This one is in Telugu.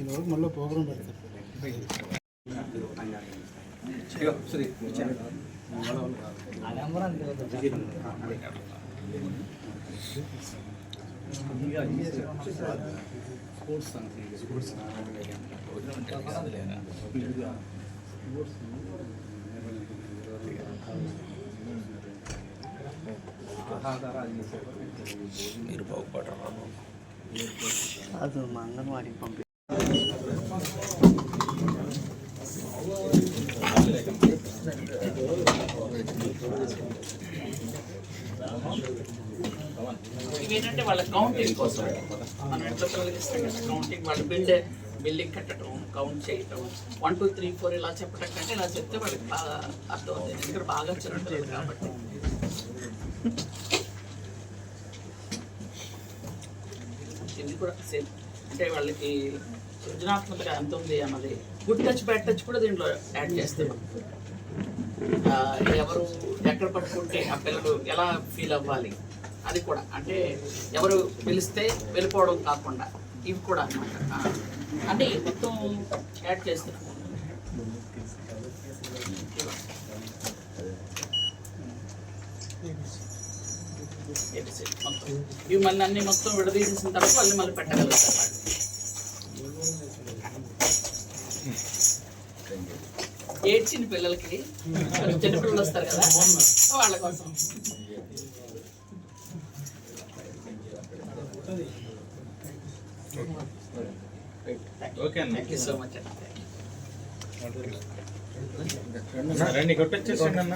ఈరోజు మళ్ళీ ప్రోగ్రామ్ పెడతారు. మీరు బాగుపడరు బాబు అది మా అంగన్వాడికి పంపి ఇవేంటంటే వాళ్ళ కౌంటింగ్ కోసం. మనం ఎట్లా తొలగిస్తాం కదా? కౌంటింగ్ వాళ్ళ బిల్డ్ బిల్డింగ్ కట్టడం కౌంట్ చేయటం. వన్ టూ త్రీ ఫోర్ ఇలా చెప్పడం కంటే ఇలా చెప్తే వాళ్ళకి బాగా అర్థం అవుతుంది ఎందుకంటే బాగా చిన్నట్లేదు కాబట్టి. ఇది కూడా సేమ్ అంటే వాళ్ళకి సృజనాత్మకత ఎంత ఉంది అన్నది. గుడ్ టచ్ బ్యాడ్ టచ్ కూడా దీంట్లో యాడ్ చేస్తే. ఎవరు ఎక్కడ పట్టుకుంటే ఆ పిల్లలు ఎలా ఫీల్ అవ్వాలి? అది కూడా. అంటే ఎవరు పిలిస్తే వెళ్ళిపోవడం కాకుండా ఇవి కూడా అనమాట అంటే మొత్తం యాడ్ చేస్తున్నాం మొత్తం ఇవి మళ్ళీ అన్ని మొత్తం విడదీసేసిన తర్వాత మళ్ళీ మళ్ళీ పెట్టగలుగుతారు. ఏడ్చిన పిల్లలకి. చిన్న పిల్లలు వస్తారు కదా వాళ్ళ కోసం. ఓకే అన్న. థ్యాంక్ యూ సో మచ్ అండి అన్న.